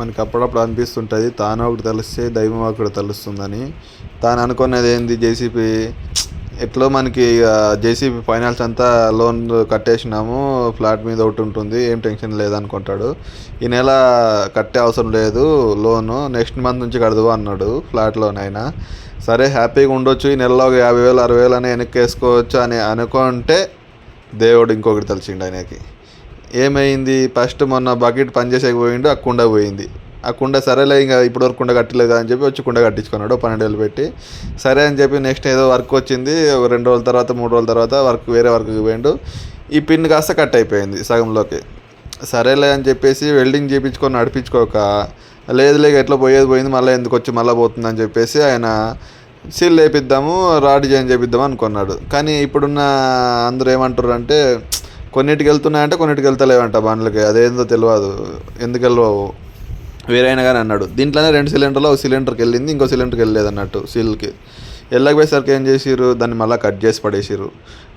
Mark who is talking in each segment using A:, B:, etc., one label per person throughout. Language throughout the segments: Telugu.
A: మనకి అప్పుడప్పుడు అనిపిస్తుంటుంది తాను ఒకటి తెలిస్తే దైవం ఒకటి తలుస్తుందని. తాను అనుకున్నది ఏంది జేసీబీ ఎట్లో మనకి జేసీబీ ఫైనాన్స్ అంతా లోన్ కట్టేసినాము ఫ్లాట్ మీద ఒకటి ఉంటుంది ఏం టెన్షన్ లేదనుకుంటాడు. ఈ నెల కట్టే అవసరం లేదు లోను నెక్స్ట్ మంత్ నుంచి కడదు అన్నాడు ఫ్లాట్ లోన్ అయినా. సరే హ్యాపీగా ఉండొచ్చు ఈ నెలలో ఒక యాభై వేలు అరవై వేలు అని వెనక్కి వేసుకోవచ్చు అని అనుకుంటే దేవుడు ఇంకొకటి తెలిసిండు ఆయనకి. ఏమైంది? ఫస్ట్ మొన్న బకెట్ పనిచేసేకపోయిండు ఆ కుండ పోయింది. ఆ కుండ సరేలే ఇంకా ఇప్పటివరకు కుండ కట్టలేదు అని చెప్పి వచ్చి కుండ కట్టించుకున్నాడు పన్నెండు వేలు పెట్టి. సరే అని చెప్పి నెక్స్ట్ ఏదో వర్క్ వచ్చింది ఒక రెండు రోజుల తర్వాత మూడు రోజుల తర్వాత వర్క్ వేరే వర్క్కి పోయిండు. ఈ పిన్ కాస్త కట్ అయిపోయింది సగంలోకి. సరేలే అని చెప్పేసి వెల్డింగ్ చేయించుకొని నడిపించుకోక లేదు లేక ఎట్లా పోయేది పోయింది మళ్ళీ ఎందుకు వచ్చి మళ్ళీ పోతుంది అని చెప్పేసి ఆయన సీల్ వేపిద్దాము రాడ్ డిజైన్ చేపిద్దాం అనుకున్నాడు. కానీ ఇప్పుడున్న అందరూ ఏమంటారు అంటే కొన్నిటికి వెళ్తున్నాయంటే కొన్నిటికి వెళ్తలేవంట బండ్లకి. అదేందో తెలియదు ఎందుకు వెళ్ళవు? వేరైనా కానీ అన్నాడు. దీంట్లోనే రెండు సిలిండర్లో ఒక సిలిండర్కి వెళ్ళింది ఇంకో సిలిండర్కి వెళ్ళలేదు అన్నట్టు సీల్కి వెళ్ళకపోయేసరికి ఏం చేసిరు దాన్ని మళ్ళీ కట్ చేసి పడేసిర్రు.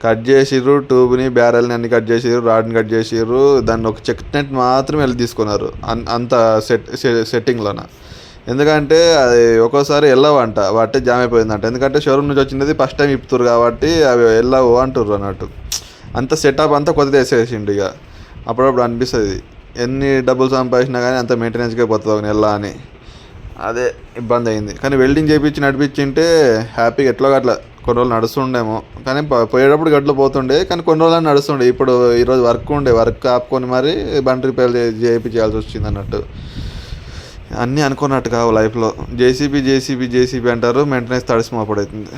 A: కట్ చేసిరు ట్యూబ్ని బ్యారెల్ని అన్ని కట్ చేసిరు రాడ్ని కట్ చేసిరు దాన్ని ఒక చెక్ నెట్ మాత్రమే వెళ్ళి తీసుకున్నారు అన్- అంత సెట్ సెట్టింగ్లోన. ఎందుకంటే అది ఒక్కోసారి వెళ్ళవంట. వాటి జామ్ అయిపోయిందంట. ఎందుకంటే షోరూమ్ నుంచి వచ్చినది ఫస్ట్ టైం ఇప్పుతురు కాబట్టి అవి వెళ్ళవు అంటుర్రు అన్నట్టు. అంత సెటప్ అంతా కొత్తది వేసేసిండు ఇక. అప్పుడప్పుడు అనిపిస్తుంది ఎన్ని డబ్బులు సంపాదించినా కానీ అంత మెయింటెనెన్స్కే పోతుంది ఒక నెల అని. అదే ఇబ్బంది అయింది. కానీ వెల్డింగ్ చేయించి నడిపించింటే హ్యాపీగా ఎట్లా అట్లా కొన్ని రోజులు నడుస్తుండేమో. కానీ పోయేటప్పుడు గట్ల పోతుండే కానీ కొన్ని రోజులు నడుస్తుండే. ఇప్పుడు ఈరోజు వర్క్ ఉండే వర్క్ ఆపుకొని మరి బండి రిపేర్ చేయించాల్సి వచ్చింది అన్నట్టు. అన్నీ అనుకున్నట్టు కావు లైఫ్లో జేసీబీ జేసీబీ జేసీబీ అంటారు మెయింటెనెన్స్ తడిసి అవుతుంది.